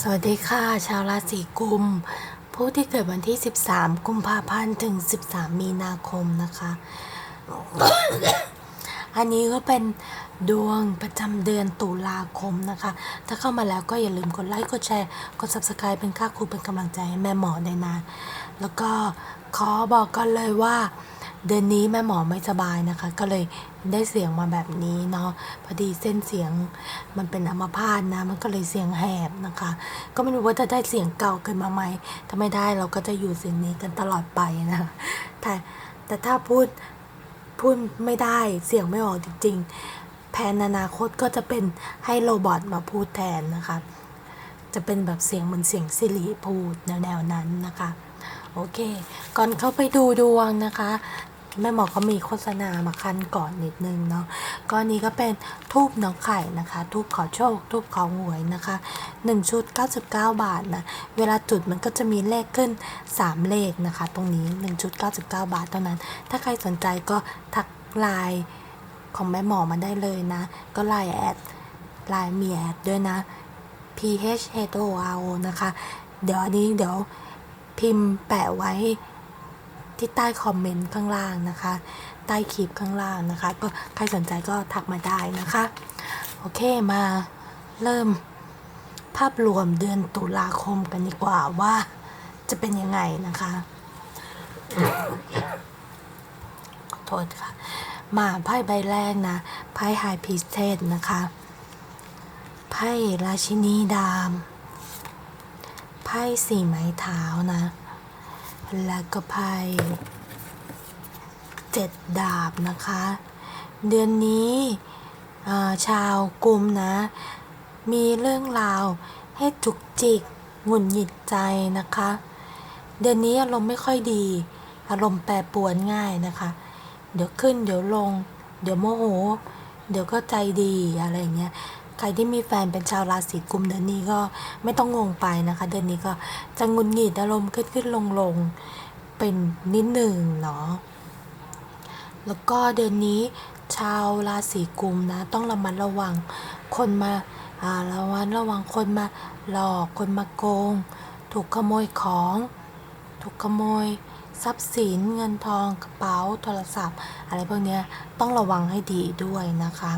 สวัสดีค่ะ ชาวราศีกุม ผู้ที่เกิดวันที่ 13 กุมภาพันธ์ถึง 13 มีนาคมนะคะ อันนี้ก็เป็นดวงประจำเดือนตุลาคมนะคะ ถ้าเข้ามาแล้วก็อย่าลืมกดไลค์ กดแชร์ กด subscribe เป็นค่าครูเป็นกำลังใจให้แม่หมอได้นะแล้วก็ขอบอกกันเลยว่า เดือนนี้แม่หมอไม่สบายนะคะ ก็เลยได้เสียงมาแบบนี้เนาะพอดีเส้นเสียงมันเป็นอัมพาตนะ มันก็เลยเสียงแหบนะคะ ก็ไม่รู้ว่าจะได้เสียงเก่าขึ้นมาไหมถ้าไม่ได้เราก็จะอยู่เสียงนี้กันตลอดไปนะคะแต่แต่ถ้าพูดพูดไม่ได้เสียงไม่ออกจริง ๆ แผนอนาคตก็จะเป็นให้โรบอทมาพูดแทนนะคะ จะเป็นแบบเสียงเหมือนเสียงสิริพูดแนวๆนั้นนะคะโอเค ก่อนเข้าไปดูดวงนะคะ แม่หมอก็มีโฆษณามาคันก่อนนิดนึงเนาะก็อันนี้ก็เป็นทูบน้องไข่นะคะ ทูบขอโชค ทูบขอหวยนะคะ1ชุด 99 บาทนะ เวลาจุดมันก็จะมีเลขขึ้น 3 เลขนะคะ ตรงนี้1ชุด 99 บาทเท่านั้น ถ้าใครสนใจก็ทักไลน์ของแม่หมอมาได้เลยนะ ก็ไลน์แอดไลน์มีแอดด้วยนะ p h h o r o นะคะ เดี๋ยวอันนี้เดี๋ยวพิมพ์แปะไว้ ที่ใต้คอมเมนต์ข้างล่างนะคะ ใต้คลิปข้างล่างนะคะ ก็ใครสนใจก็ทักมาได้นะคะ โอเคมาเริ่มภาพรวมเดือนตุลาคมกันดีกว่าว่าจะเป็นยังไงนะคะขอโทษค่ะ มาไพ่ใบแรกนะ ไพ่ไฮพิสเทสนะคะ ไพ่ราชินีดาม ไพ่สี่ไม้เท้านะ แล้วก็ไพ่เจ็ดดาบนะคะ เดือนนี้ชาวกลุ่มนะ มีเรื่องราวให้จุกจิกหงุดหงิดใจนะคะ เดือนนี้อารมณ์ไม่ค่อยดี อารมณ์แปรปรวนง่ายนะคะ เดี๋ยวขึ้นเดี๋ยวลง เดี๋ยวโมโห เดี๋ยวก็ใจดีอะไรอย่างเงี้ย ใครที่มีแฟนเป็นชาวราศีกุมเดือนนี้ก็ไม่ต้องงงไปนะคะ เดือนนี้ก็จะงุนหงิดอารมณ์ขึ้นขึ้นลงลงเป็นนิดหนึ่งเนาะแล้วก็เดือนนี้ชาวราศีกุมนะ ต้องระมัดระวังคนมาระวังระวังคนมาหลอกคนมาโกง ถูกขโมยของ ถูกขโมยทรัพย์สินเงินทองกระเป๋าโทรศัพท์ อะไรพวกนี้ต้องระวังให้ดีด้วยนะคะ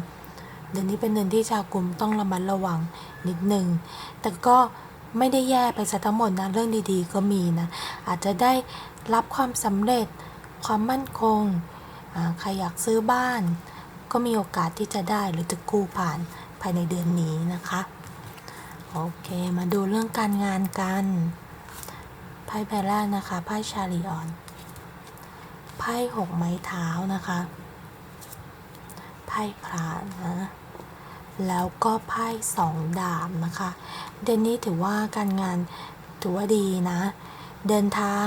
เดือนนี้เป็นเดือนที่ชาวกลุ่มต้องระมัดระวังนิดหนึ่ง แต่ก็ไม่ได้แย่ไปซะทั้งหมดนะ เรื่องดีๆ ก็มีนะ อาจจะได้รับความสำเร็จ ความมั่นคง ใครอยากซื้อบ้าน ก็มีโอกาสที่จะได้หรือจะกู้ผ่านภายในเดือนนี้นะคะ โอเค มาดูเรื่องการงานกันไพ่ใบแรกนะคะไพ่ชาลีออนไพ่หกไม้เท้านะคะ พ่พระนะ แล้วก็ไพ่สองดาบนะคะ เดือนนี้ถือว่าการงานถือว่าดีนะ เดินทาง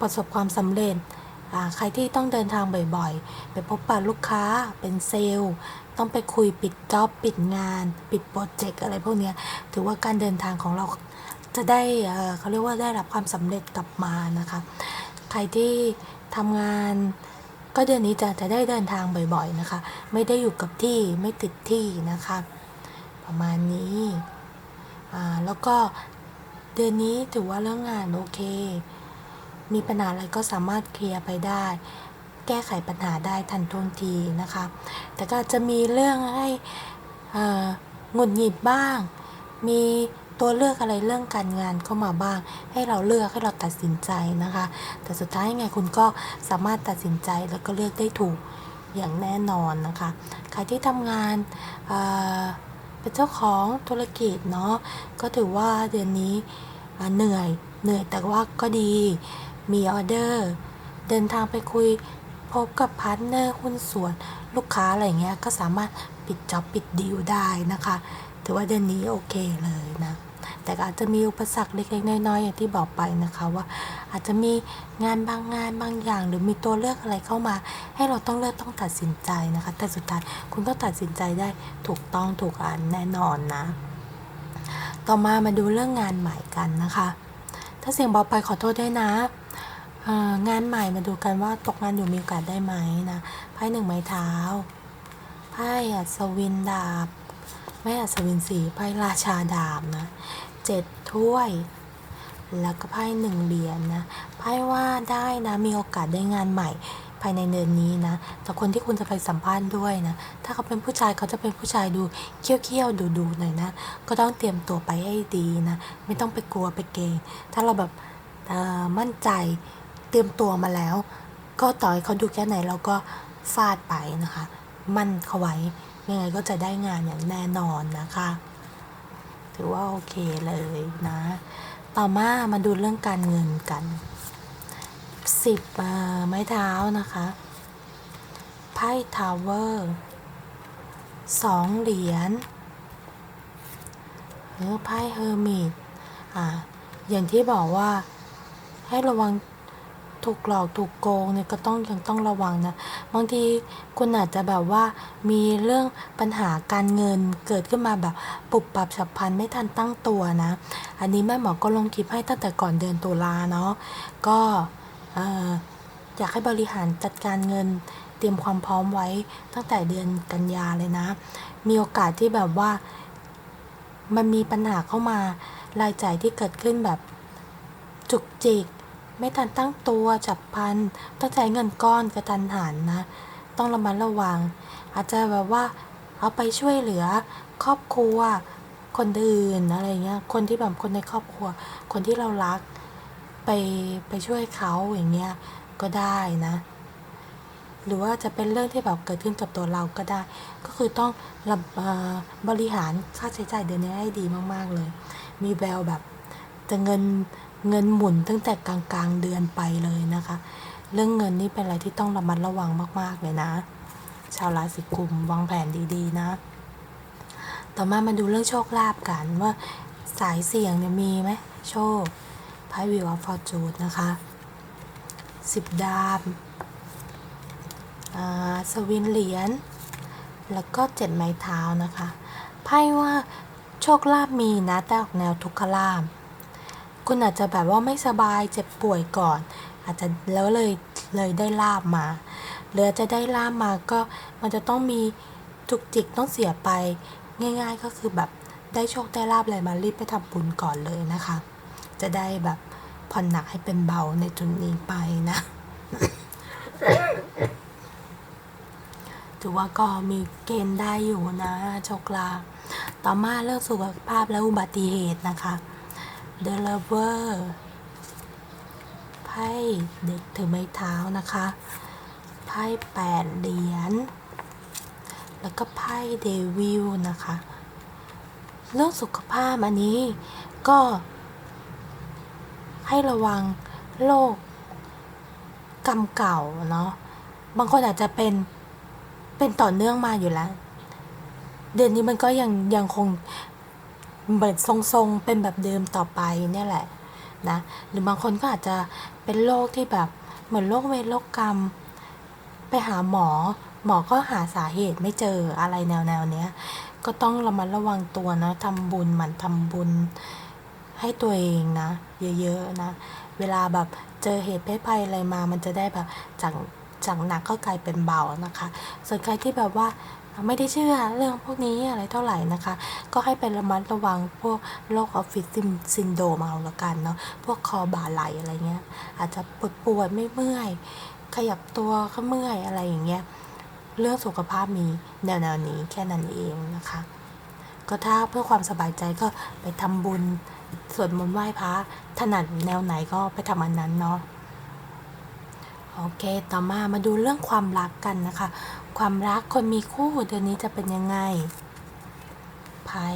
ประสบความสำเร็จ ใครที่ต้องเดินทางบ่อยๆ ไปพบปะลูกค้าเป็นเซลล์ ต้องไปคุยปิดจ็อบปิดงาน ปิดโปรเจกต์อะไรพวกนี้ถือว่าการเดินทางของเราจะได้เขาเรียกว่าได้รับความสำเร็จกลับมานะคะ ใครที่ทำงาน ก็เดือนนี้จะจะได้เดินทางบ่อยๆนะคะ ไม่ได้อยู่กับที่ไม่ติดที่นะคะ ประมาณนี้อ่าแล้วก็เดือนนี้ถือว่าเรื่องงานโอเค มีปัญหาอะไรก็สามารถเคลียร์ไปได้ แก้ไขปัญหาได้ทันท่วงทีนะคะ แต่ก็จะมีเรื่องให้หงุดหงิดบ้าง มี ตัวเลือกอะไรเรื่องการงานเข้ามาบ้าง ให้เราเลือกให้เราตัดสินใจนะคะ แต่สุดท้ายยังไงคุณก็สามารถตัดสินใจแล้วก็เลือกได้ถูกอย่างแน่นอนนะคะใครที่ทำงานเเป็นเจ้าของธุรกิจเนาะก็ถือว่าเดือนนี้เหนื่อยเหนื่อยแต่ว่าก็ดีมีออเดอร์เดินทางไปคุยพบกับพาร์ทเนอร์หุ้นส่วนลูกค้าอะไรเงี้ยก็สามารถปิดจ็อบปิดดีลได้นะคะ ถือว่าเดือนนี้โอเคเลยนะ แต่ก็อาจจะมีอุปสรรคเล็กๆน้อยๆอย่างที่บอกไปนะคะว่า อาจจะมีงานบางงานบางอย่าง หรือมีตัวเลือกอะไรเข้ามา ให้เราต้องเลือกต้องตัดสินใจนะคะ แต่สุดท้ายคุณก็ตัดสินใจได้ถูกต้องถูกอันแน่นอนนะ ต่อมามาดูเรื่องงานใหม่กันนะคะ ถ้าเสียงเบาไปขอโทษด้วยนะงานใหม่มาดูกันว่าตกงานอยู่มีโอกาสได้ไหมนะไพ่หนึ่งไม้เท้าไพ่อัศวินดาบ ไม่อัศวินสีไพ่ราชาดาบนะ เจ็ดถ้วย แล้วก็ไพ่หนึ่งเหรียญนะไพ่ว่าได้นะมีโอกาสได้งานใหม่ภายในเดือนนี้นะ แต่คนที่คุณจะไปสัมภาษณ์ด้วยนะ ถ้าเขาเป็นผู้ชายเขาจะเป็นผู้ชายดูเขี้ยวๆดูๆหน่อยนะ ก็ต้องเตรียมตัวไปให้ดีนะ ไม่ต้องไปกลัวไปเกรงถ้าเราแบบมั่นใจเตรียมตัวมาแล้ว ก็ต่อให้เขาดูแค่ไหนเราก็ฟาดไปนะคะ มั่นเขาไว้ยังไงก็จะได้งานอย่างแน่นอนนะคะ ถือว่าโอเคเลยนะ ต่อมามาดูเรื่องการเงินกันสิบไม้เท้านะคะไพ่ทาวเวอร์สองเหรียญหรือไพ่เฮอร์มิตอ่าอย่างที่บอกว่าให้ระวัง ถูกหลอกถูกโกงเนี่ยก็ต้องยังต้องระวังนะ บางทีคุณอาจจะแบบว่ามีเรื่องปัญหาการเงินเกิดขึ้นมาแบบปุบปับฉับพลันไม่ทันตั้งตัวนะ อันนี้แม่หมอก็ลงคลิปให้ตั้งแต่ก่อนเดือนตุลาเนาะก็เอ่ออยากให้บริหารจัดการเงินเตรียมความพร้อมไว้ตั้งแต่เดือนกันยาเลยนะ มีโอกาสที่แบบว่ามันมีปัญหาเข้ามารายจ่ายที่เกิดขึ้นแบบจุกจิก ไม่ทันตั้งตัวจับพันต้องใช้เงินก้อนกระทันหันนะ ต้องระมัดระวัง อาจจะแบบว่าเอาไปช่วยเหลือครอบครัว คนอื่นอะไรเงี้ยคนที่แบบคนในครอบครัว คนที่เรารัก ไปไปช่วยเขาอย่างเงี้ยก็ได้นะ หรือว่าจะเป็นเรื่องที่แบบเกิดขึ้นกับตัวเราก็ได้ ก็คือต้องรัเอ่อบริหารค่าใช้จ่ายเดือนนี้ให้ดีมาก ๆเลย มีแววแบบจะเงิน เงินหมุนตั้งแต่กลางกลางเดือนไปเลยนะคะ เรื่องเงินนี่เป็นอะไรที่ต้องระมัดระวังมาก ๆ เลยนะ ชาวราศีกุมวางแผนดีๆ นะ ต่อมามาดูเรื่องโชคลาภกันว่าสายเสี่ยงเนี่ยมีไหมโชคไพ่วิวอฟฟอร์จูนนะคะสิบดาบสวินเหรียญแล้วก็เจ็ดไม้เท้านะคะไพ่ว่าโชคลาภมีนะแต่ออกแนวทุกขลาภ คุณอาจจะแบบว่าไม่สบายเจ็บป่วยก่อน อาจจะแล้วเลยเลยได้ลาบมาหรือจะได้ลาบมาก็มันจะต้องมีจุกจิกต้องเสียไป ง่าย ๆ ก็คือแบบได้โชคได้ลาบอะไรมารีบไปทำบุญก่อนเลยนะคะ จะได้แบบผ่อนหนักให้เป็นเบาในจุดนี้ไปนะถือว่าก็มีเกณฑ์ได้อยู่นะโชคลาภต่อมาเรื่องสุขภาพและอุบัติเหตุนะคะ The Lover ไพ่เด็กถือไม้เท้านะคะ ไพ่แปดเหรียญ แล้วก็ไพ่เดวิลนะคะ เรื่องสุขภาพอันนี้ก็ให้ระวังโรคกรรมเก่าเนาะ บางคนอาจจะเป็น เป็นต่อเนื่องมาอยู่แล้ว เดือนนี้มันก็ยังยังคง เหมือนทรงๆเป็นแบบเดิมต่อไปเนี่ยแหละนะหรือบางคนก็อาจจะเป็นโรคที่แบบเหมือนโรคเวรโรคกรรม ไปหาหมอ หมอก็หาสาเหตุไม่เจออะไรแนวแนวๆเนี้ย ก็ต้องระมัดระวังตัวนะทำบุญหมั่นทำบุญให้ตัวเองนะ เยอะๆนะ เวลาแบบเจอเหตุเพศภัยอะไรมา มันจะได้แบบจากจากหนักก็กลายเป็นเบานะคะ ส่วนใครที่แบบว่า ไม่ได้เชื่อเรื่องพวกนี้อะไรเท่าไหร่นะคะ ก็ให้ไประมัดระวังพวกโรคออฟฟิศซินโดรมเอาละกันเนาะพวกคอบ่าไหลอะไรเงี้ย อาจจะปวดปวดไม่เมื่อย ขยับตัวก็เมื่อยอะไรอย่างเงี้ยเรื่องสุขภาพมีแนวแนวๆนี้แค่นั้นเองนะคะ ก็ถ้าเพื่อความสบายใจก็ไปทำบุญสวดมนต์ไหว้พระถนัดแนวไหนก็ไปทำอันนั้นเนาะ โอเค ต่อมามาดูเรื่องความรักกันนะคะ ความรักคนมีคู่เดือนนี้จะเป็นยังไงไพ่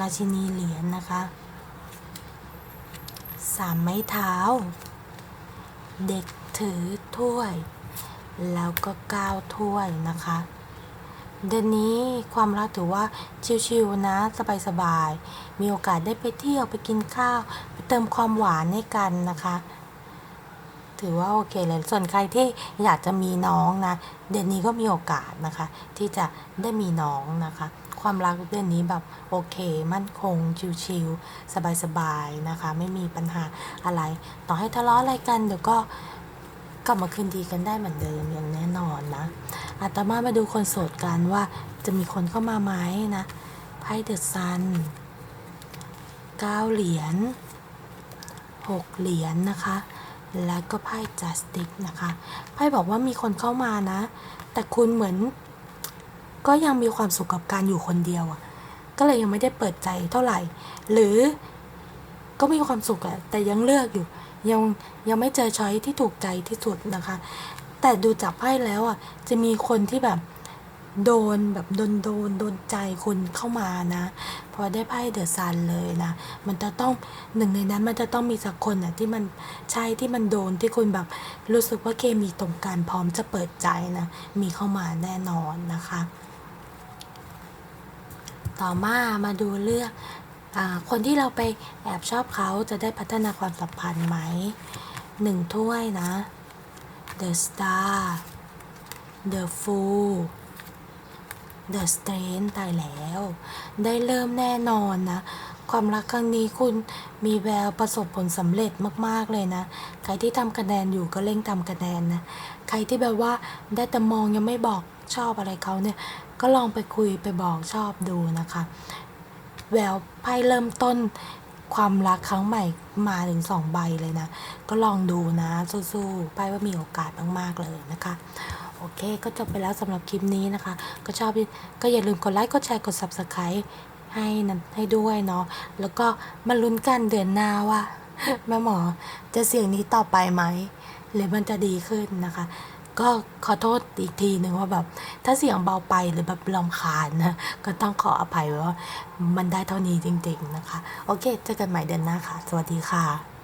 ราชินีเหรียญนะคะสามไม้เท้า เด็กถือถ้วย แล้วก็ก้าวถ้วยนะคะ เดือนนี้ความรักถือว่าชิวๆนะสบายๆมีโอกาสได้ไปเที่ยวไปกินข้าว ไปเติมความหวานให้กันนะคะ ถือว่าโอเคเลยส่วนใครที่อยากจะมีน้องนะ เดือนนี้ก็มีโอกาสนะคะ ที่จะได้มีน้องนะคะ ความรักเดือนนี้แบบโอเค มั่นคง ชิวๆสบายๆนะคะ ไม่มีปัญหาอะไร ต่อให้ทะเลาะอะไรกันเดี๋ยวก็กลับมาคืนดีกันได้เหมือนเดิมอย่างแน่นอนนะอาตมามาดูคนโสดกันว่าจะมีคนเข้ามาไหมนะไพ่เดอะซัน9เหรียญ6เหรียญนะคะ แล้วก็ไพ่จัสติกนะคะไพ่บอกว่ามีคนเข้ามานะ แต่คุณเหมือน ก็ยังมีความสุขกับการอยู่คนเดียวอะก็เลยยังไม่ได้เปิดใจเท่าไหร่ หรือก็มีความสุขอะแต่ยังเลือกอยู่ ยังยังไม่เจอช้อยที่ถูกใจที่สุดนะคะ แต่ดูจากไพ่แล้วอะจะมีคนที่แบบ โดนแบบโดนโดนโดนใจคุณเข้ามานะ พอได้ไพ่เดอะซันเลยนะ มันจะต้องหนึ่งในนั้นมันจะต้องมีสักคนอะที่มันใช่ที่มันโดนที่คุณแบบรู้สึกว่าเคมีตรงกันพร้อมจะเปิดใจนะ มีเข้ามาแน่นอนนะคะ ต่อมามาดูเรื่องอคนที่เราไปแอบชอบเขาจะได้พัฒนาความสัมพันธ์ไหมหนึ่งถ้วยนะ The Star The Fool The Strength ตายแล้ว ได้เริ่มแน่นอนนะ ความรักครั้งนี้คุณมีแววประสบผลสำเร็จมากๆเลยนะ ใครที่ทำคะแนนอยู่ก็เร่งทำคะแนนนะ ใครที่แบบว่าได้แต่มองยังไม่บอกชอบอะไรเขาเนี่ย ก็ลองไปคุยไปบอกชอบดูนะคะ แววไพ่เริ่มต้นความรักครั้งใหม่มาถึงสองใบเลยนะ ก็ลองดูนะสู้ๆไพ่ว่ามีโอกาสมากๆเลยนะคะ โอเค ก็จบไปแล้วสำหรับคลิปนี้นะคะ ก็ชอบก็อย่าลืมกดไลค์ กดแชร์ กด subscribe ให้นะให้ด้วยเนาะ แล้วก็มาลุ้นกันเดือนหน้าว่าแม่หมอจะเสียงนี้ต่อไปไหม หรือมันจะดีขึ้นนะคะ ก็ขอโทษอีกทีหนึ่งว่าแบบ ถ้าเสียงเบาไปหรือแบบลำคาญนะ ก็ต้องขออภัยว่ามันได้เท่านี้จริง ๆ นะคะ โอเค เจอกันใหม่เดือนหน้าค่ะ สวัสดีค่ะ